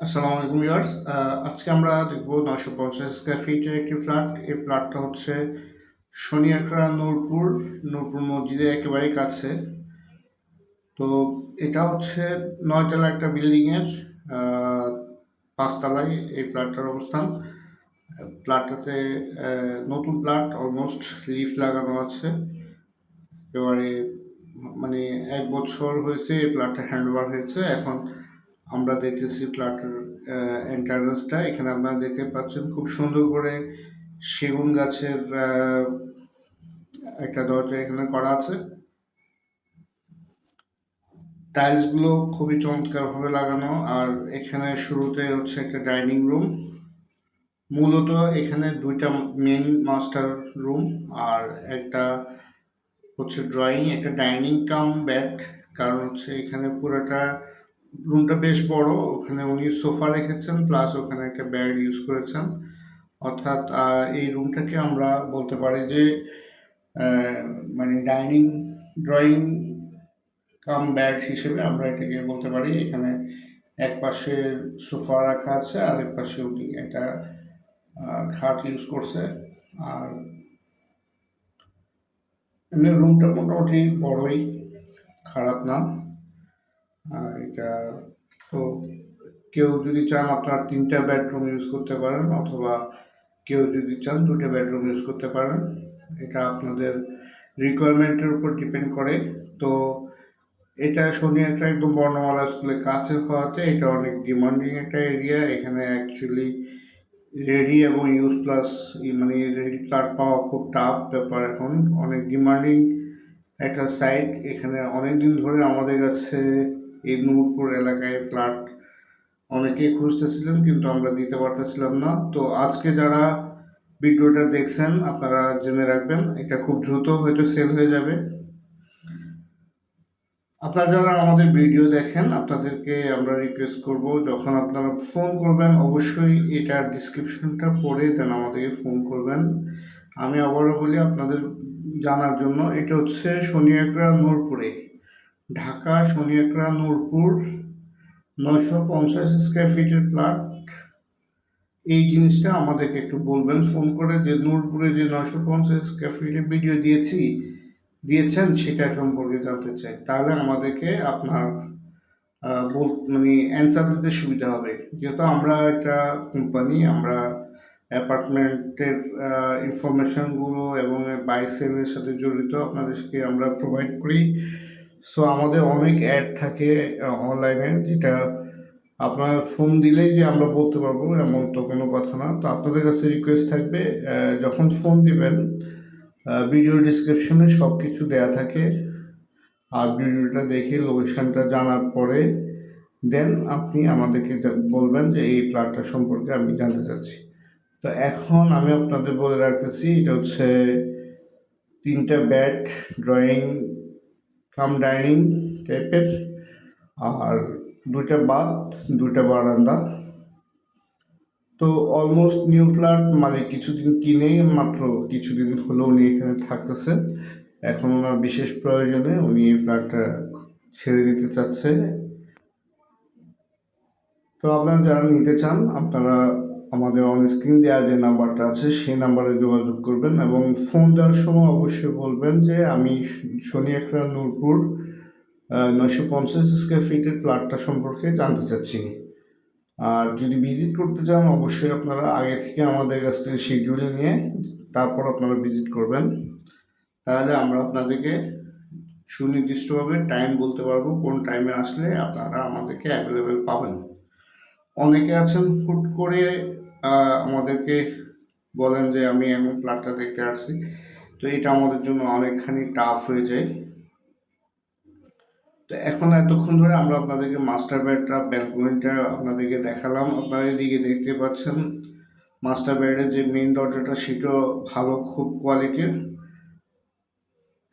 আসসালামু আলাইকুম ভিউয়ার্স। আজকে আমরা দেখব নয়শো পঞ্চাশ স্কোয়ার ফিটের একটি ফ্ল্যাট এই ফ্ল্যাটটা হচ্ছে শনিয়াকড়া নূরপুর নূরপুর মসজিদের একেবারে কাছে। তো এটা হচ্ছে নয়তলা একটা বিল্ডিংয়ের পাঁচতলায় এই ফ্ল্যাটটার অবস্থান। ফ্ল্যাটটাতে নতুন ফ্ল্যাট অলমোস্ট লিফ লাগানো আছে। একেবারে মানে এক বছর হয়েছে এই ফ্ল্যাটটা হ্যান্ড ওভার হয়েছে। এখন আমরা দেখতেছি ফ্ল্যাটের এন্ট্রান্সটা এখানে আপনারা দেখতে পাচ্ছেন খুব সুন্দর করে সেগুন গাছের একটা দরজা এখানে করা আছে। টাইলসগুলো খুবই চমৎকার ভাবে লাগানো। আর এখানে শুরুতে হচ্ছে একটা ডাইনিং রুম। মূলত এখানে দুইটা মেন মাস্টার রুম আর একটা হচ্ছে ড্রয়িং একটা ডাইনিং কাম বেড কারণ হচ্ছে এখানে পুরোটা রুমটা বেশ বড়, ওখানে উনি সোফা রেখেছেন প্লাস ওখানে একটা বেড ইউজ করেছেন। অর্থাৎ এই রুমটাকে আমরা বলতে পারি যে মানে ডাইনিং ড্রয়িং কাম ব্যাড হিসেবে আমরা এটাকে বলতে পারি। এখানে এক পাশে সোফা রাখা আছে, আর এক পাশে উনি একটা খাট ইউজ করছে। আর এমনি রুমটা মোটামুটি বড়ই, খারাপ না। এটা তো কেউ যদি চান আপনার তিনটা বেডরুম ইউজ করতে পারেন অথবা কেউ যদি চান দুটো বেডরুম ইউজ করতে পারেন, এটা আপনাদের রিকোয়ারমেন্টের উপর ডিপেন্ড করে। তো এটা শনি একটা একদম বর্ণমালা স্কুলের কাছে হওয়াতে এটা অনেক ডিমান্ডিং একটা এরিয়া এখানে অ্যাকচুয়ালি রেডি এবং ইউজ প্লাস মানে রেডি ফ্ল্যাট পাওয়া খুব টাফ ব্যাপার এখন। অনেক ডিমান্ডিং একটা সাইট এখানে অনেক দিন ধরে আমাদের কাছে এই নূরপুর এলাকায় ফ্ল্যাট অনেকেই খুঁজতেছিলেন, কিন্তু আমরা দিতে পারতেছিলাম না। তো আজকে যারা ভিডিওটা দেখছেন, আপনারা জেনে রাখবেন, এটা খুব দ্রুত হয়তো সেল হয়ে যাবে। আপনারা যারা আমাদের ভিডিও দেখেন, আপনাদেরকে আমরা রিকোয়েস্ট করব, যখন আপনারা ফোন করবেন, অবশ্যই এটা ডিসক্রিপশনটা পড়ে দেন আমাদেরকে ফোন করবেন। আমি আবারও বলি, আপনাদের জানার জন্য, এটা হচ্ছে শনিয়াকড়া নূরপুরে। ঢাকা শনিয়াকড়া নূরপুর, নয়শো পঞ্চাশ স্কোয়ার ফিটের প্লাট এই জিনিসটা আমাদেরকে একটু বলবেন ফোন করে যে নূরপুরে যে নয়শো পঞ্চাশ স্কোয়ার ফিটের ভিডিও দিয়েছি, দিয়েছেন, সেটা সম্পর্কে জানতে চাই। তাহলে আমাদেরকে আপনার বল মানে অ্যান্সার দিতে সুবিধা হবে। যেহেতু আমরা একটা কোম্পানি আমরা অ্যাপার্টমেন্টের ইনফরমেশনগুলো এবং বাই সেলের সাথে জড়িত, আপনাদেরকে আমরা প্রোভাইড করি। সো আমাদের অনেক অ্যাড থাকে অনলাইনে যেটা আপনার ফোন দিলেই যে আমরা বলতে পারব এমন তো কোনো কথা না। তো আপনাদের কাছে রিকোয়েস্ট থাকবে যখন ফোন দিবেন ভিডিও ডিসক্রিপশনে সব কিছু দেয়া থাকে। আর ভিডিওটা দেখে লোকেশনটা জানার পরে দেন আপনি আমাদেরকে বলবেন যে এই প্ল্যাটটা সম্পর্কে আমি জানতে চাচ্ছি। তো এখন আমি আপনাদের বলে রাখতেছি, এটা হচ্ছে তিনটা ব্যাট ড্রয়িং কাম ডাইনিং টাইপের, আর দুইটা বাথ, দুইটা বারান্দা। তো অলমোস্ট নিউ ফ্ল্যাট, মালিক কিছুদিন কিনে, মাত্র কিছুদিন হলো উনি এখানে থাকতেছে। এখন ওনার বিশেষ প্রয়োজনে উনি এই ফ্ল্যাটটা ছেড়ে দিতে চাচ্ছে। তো আপনারা যারা নিতে চান, আপনারা আমাদের অন স্ক্রিন দেওয়া যে নাম্বারটা আছে, সেই নাম্বারে যোগাযোগ করবেন এবং ফোন দেওয়ার সময় অবশ্যই বলবেন যে আমি শনি একরা নূরপুর নয়শো পঞ্চাশ স্কোয়ার ফিটের প্লাটটা সম্পর্কে জানতে চাচ্ছি। আর যদি ভিজিট করতে চান, অবশ্যই আপনারা আগে থেকে আমাদের কাছ থেকে শিডিউল নিয়ে তারপর আপনারা ভিজিট করবেন। তাহলে আমরা আপনাদেরকে সুনির্দিষ্টভাবে টাইম বলতে পারব, কোন টাইমে আসলে আপনারা আমাদেরকে অ্যাভেলেবেল পাবেন। অনেকে আছেন হুট করে আমাদেরকে বলেন যে আমি এমন প্লাটটা দেখতে আসছি। তো এটা আমাদের জন্য অনেকখানি টাফ হয়ে যায়। তো এখন এতক্ষণ ধরে আমরা আপনাদেরকে মাস্টার বেডটা ব্যালকনিটা আপনাদেরকে দেখালাম। আপনারা এদিকে দেখতে পাচ্ছেন মাস্টার বেডের যে মেন দরজাটা সেটাও ভালো, খুব কোয়ালিটির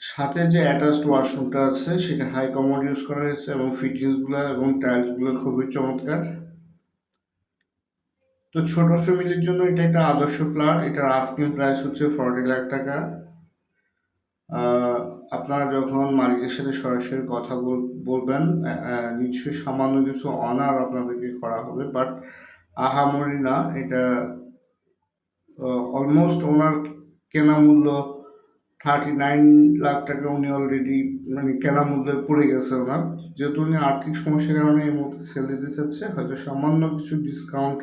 সাথে যে অ্যাটাচড ওয়াশরুমটা আছে, সেটা হাই কমোড ইউজ করা হয়েছে এবং ফিটিংসগুলো এবং টাইলসগুলো খুবই চমৎকার। তো ছোট ফ্যামিলির জন্য এটা একটা আদর্শ প্লাট এটার আস্কিং প্রাইস হচ্ছে ফর্টি লাখ টাকা। আপনারা যখন মালিকের সাথে সরাসরি কথা বলবেন নিশ্চয়ই সামান্য কিছু অনার আপনাদেরকে করা হবে বাট আহামরি না, এটা অলমোস্ট ওনার কেনা মূল্য থার্টি নাইন লাখ টাকা উনি অলরেডি মানে কেনা মূল্যে পড়ে গেছে ওনার। যেহেতু উনি আর্থিক সমস্যার কারণে এই মুহূর্তে সেল দিতে চাচ্ছে, হয়তো সামান্য কিছু ডিসকাউন্ট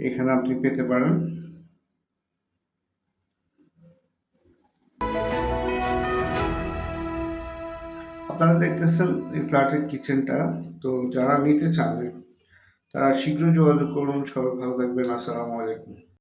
এখানে আপনি পেতে পারেন। আপনারা দেখতেছেন এই ফ্ল্যাটের কিচেনটা। তো যারা নিতে চান, তারা শীঘ্র যোগাযোগ করুন। সবাই ভালো থাকবেন। আসসালামু আলাইকুম।